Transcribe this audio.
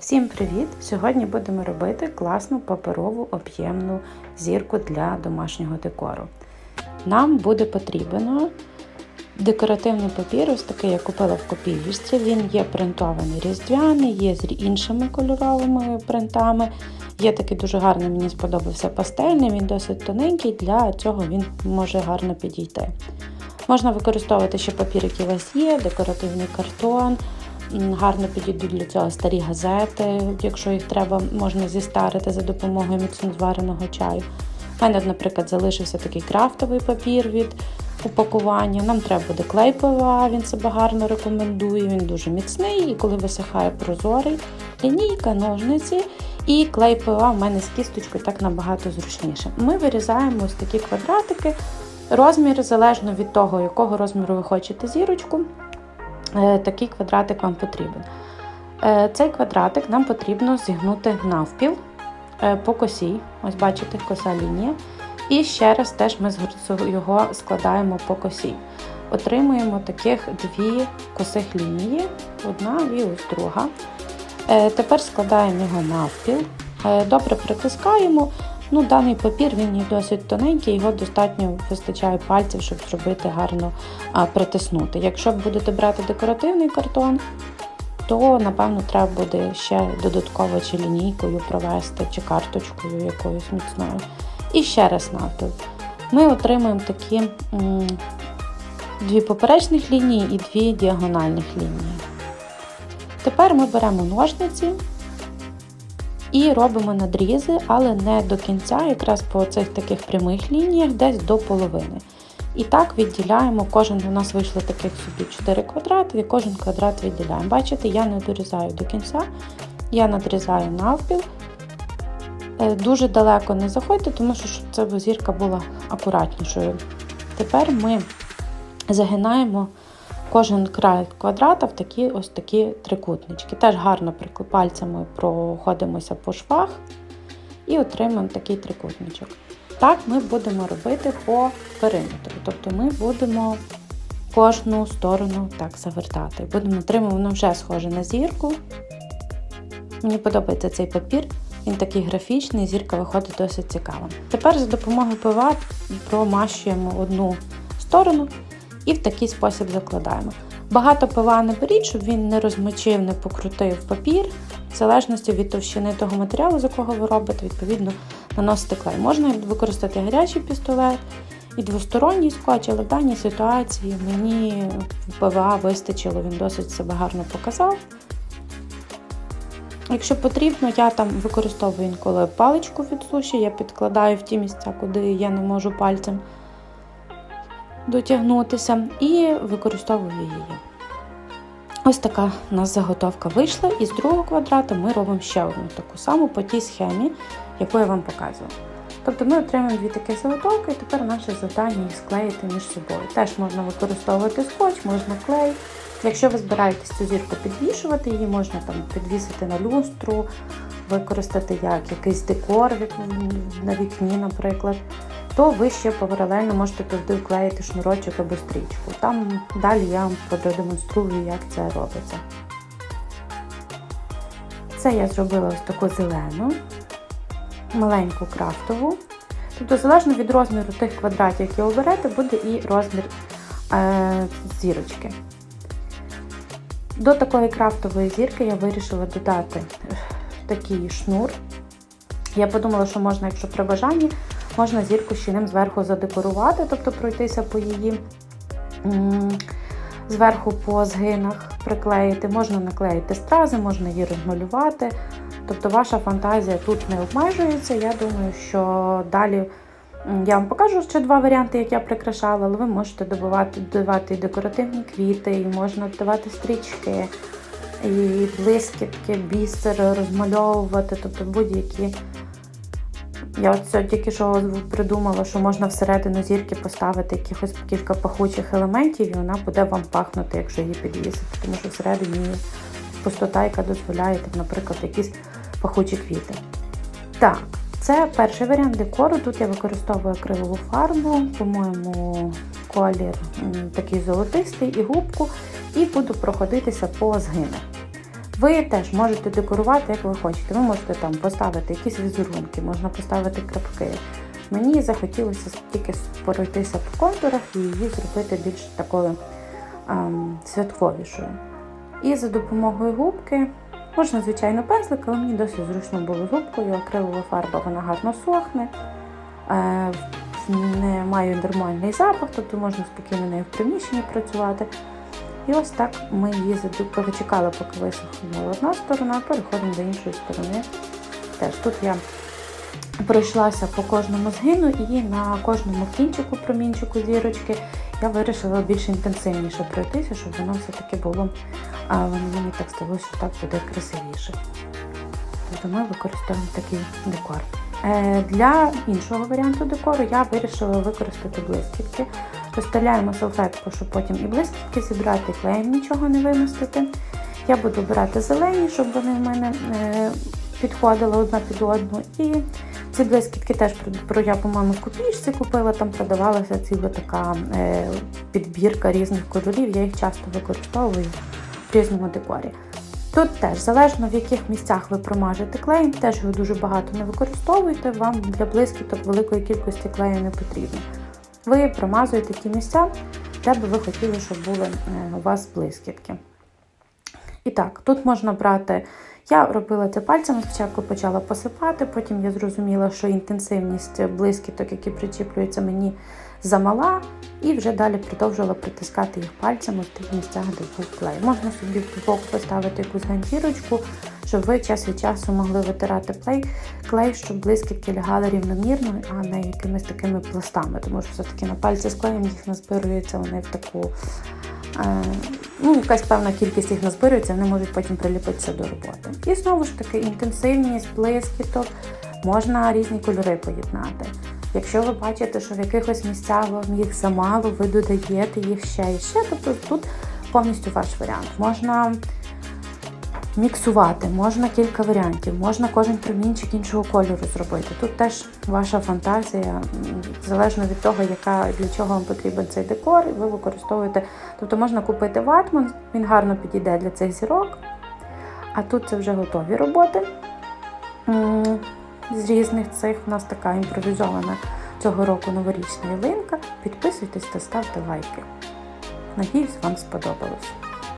Всім привіт! Сьогодні будемо робити класну паперову об'ємну зірку для домашнього декору. Нам буде потрібно декоративний папір, ось такий я купила в копіїчці. Він є принтований різдвяний, є з іншими кольоровими принтами. Є такий дуже гарний, мені сподобався пастельний, він досить тоненький, для цього він може гарно підійти. Можна використовувати ще папір, який у вас є, декоративний картон. Гарно підійдуть для цього старі газети, якщо їх треба, можна зістарити за допомогою міцно звареного чаю. У мене, наприклад, залишився такий крафтовий папір від упакування. Нам треба буде клей ПВА, він себе гарно рекомендує, він дуже міцний і коли висихає прозорий, лінійка, ножниці і клей ПВА в мене з кісточкою так набагато зручніше. Ми вирізаємо ось такі квадратики. Розмір залежно від того, якого розміру ви хочете зірочку. Е, такий квадратик вам потрібен. Е, Цей квадратик нам потрібно зігнути навпіл е, по косі. Ось бачите, коса лінія. І ще раз теж ми його складаємо по косі. Отримуємо таких дві косих лінії, одна і ось друга. Тепер складаємо його навпіл. Добре притискаємо. Ну, Даний папір він є досить тоненький, його достатньо вистачає пальців, щоб зробити гарно а, притиснути. Якщо будете брати декоративний картон, то напевно треба буде ще додатково чи лінійкою провести, чи карточкою якоюсь міцною. І ще раз навпіл. Ми отримуємо такі м, дві поперечних лінії і дві діагональних лінії. Тепер ми беремо ножниці і робимо надрізи, але не до кінця, якраз по цих таких прямих лініях, десь до половини. І так відділяємо, кожен у нас вийшло таких собі 4 квадрати, і кожен квадрат відділяємо. Бачите, я не дорізаю до кінця, я надрізаю навпіл. Е, Дуже далеко не заходьте, тому що щоб ця зірка була акуратнішою. Тепер ми загинаємо кожен край квадрата в такі ось такі трикутнички. Теж гарно пальцями проходимося по швах і отримаємо такий трикутничок. Так ми будемо робити по периметру. Тобто ми будемо кожну сторону так завертати. Будемо отримати, воно вже схоже на зірку. Мені подобається цей папір. Він такий графічний, зірка виходить досить цікава. Тепер за допомогою ПВА промащуємо одну сторону і в такий спосіб закладаємо. Багато пива не беріть, щоб він не розмочив, не покрутив папір. В залежності від товщини того матеріалу, з якого ви робите, відповідно наносити клей. Можна використати гарячий пістолет і двосторонній скотч, але в даній ситуації мені ПВА вистачило, він досить себе гарно показав. Якщо потрібно, я там використовую інколи паличку від суші, я підкладаю в ті місця, куди я не можу пальцем дотягнутися, і використовую її. Ось така у нас заготовка вийшла, і з другого квадрата ми робимо ще одну таку саму по тій схемі, яку я вам показувала. Тобто ми отримаємо дві такі заготовки, і тепер наше завдання їх склеїти між собою. Теж можна використовувати скотч, можна клей. Якщо ви збираєтесь цю зірку підвішувати, її можна там підвісити на люстру, використати як якийсь декор на вікні, наприклад, то ви ще паралельно можете туди вклеїти шнурочок або стрічку. Там далі я вам продемонструю, як це робиться. Це я зробила ось таку зелену, маленьку крафтову. Тобто, залежно від розміру тих квадратів, які оберете, буде і розмір е, зірочки. До такої крафтової зірки я вирішила додати такий шнур. Я подумала, що можна, якщо при бажанні, можна зірку ще ним зверху задекорувати, тобто пройтися по її зверху по згинах, приклеїти. Можна наклеїти стрази, можна її розмалювати. Тобто ваша фантазія тут не обмежується. Я думаю, що далі я вам покажу ще два варіанти, як я прикрашала, але ви можете додавати, додавати і декоративні квіти, і можна додавати стрічки, і блискітки, бісер розмальовувати, тобто будь-які. Я от це тільки що придумала, що можна всередину зірки поставити якихось кілька пахучих елементів, і вона буде вам пахнути, якщо її підвісити, тому що всередині є пустота, яка дозволяє, там, наприклад, якісь пахучі квіти. Так, це перший варіант декору. Тут я використовую акрилову фарбу, по-моєму, колір такий золотистий і губку, і буду проходитися по згинах. Ви теж можете декорувати, як ви хочете. Ви можете там поставити якісь візерунки, можна поставити крапки. Мені захотілося тільки пройтися по контурах і її зробити більш такою ем, святковішою. І за допомогою губки, можна, звичайно, пензлик, але мені досить зручно було з губкою. Акрилова фарба вона гарно сохне, е, не має нормальний запах, тобто можна спокійно нею в приміщенні працювати. І ось так ми її заду- почекали, поки висохнула одна сторона, переходимо до іншої сторони. Теж тут я пройшлася по кожному згину і на кожному кінчику промінчику зірочки я вирішила більш інтенсивніше пройтися, щоб воно все-таки було, а воно мені так здалося, що так буде красивіше. Тобто ми використовуємо такий декор. Е, Для іншого варіанту декору я вирішила використати блискітки. Розстеляємо салфетку, щоб потім і блискітки зібрати, і клеєм нічого не вимістити. Я буду обирати зелені, щоб вони в мене е, підходили одна під одну. І ці блискітки теж я, по-моєму, в копійці купила, там продавалася ціла така е, підбірка різних кольорів. Я їх часто використовую в різному декорі. Тут теж залежно в яких місцях ви промажете клеєм, теж його дуже багато не використовуйте, вам для блискіток великої кількості клею не потрібно. Ви промазуєте ті місця, де би ви хотіли, щоб були е, у вас блискітки. І так, тут можна брати. Я робила це пальцями, спочатку почала посипати, потім я зрозуміла, що інтенсивність блискіток, які причіплюються мені, замала, і вже далі продовжувала притискати їх пальцями в тих місцях, де був клей. Можна собі в боку поставити якусь ганчірочку, щоб ви час від часу могли витирати клей, клей, щоб блискітки лягали рівномірно, а не якимись такими пластами, тому що все-таки на пальці з клеєм їх назбирується вони в таку. е, Ну, якась певна кількість їх назбирується, вони можуть потім приліпитися до роботи. І знову ж таки, інтенсивність, блискіток, можна різні кольори поєднати. Якщо ви бачите, що в якихось місцях вам їх замало, ви додаєте їх ще і ще, тобто тут повністю ваш варіант. Можна міксувати, можна кілька варіантів, можна кожен промінчик іншого кольору зробити. Тут теж ваша фантазія, залежно від того, яка для чого вам потрібен цей декор, і ви використовуєте. Тобто можна купити ватман, він гарно підійде для цих зірок. А тут це вже готові роботи. З різних цих у нас така імпровізована цього року новорічна ялинка. Підписуйтесь та ставте лайки. Надіюсь, вам сподобалось.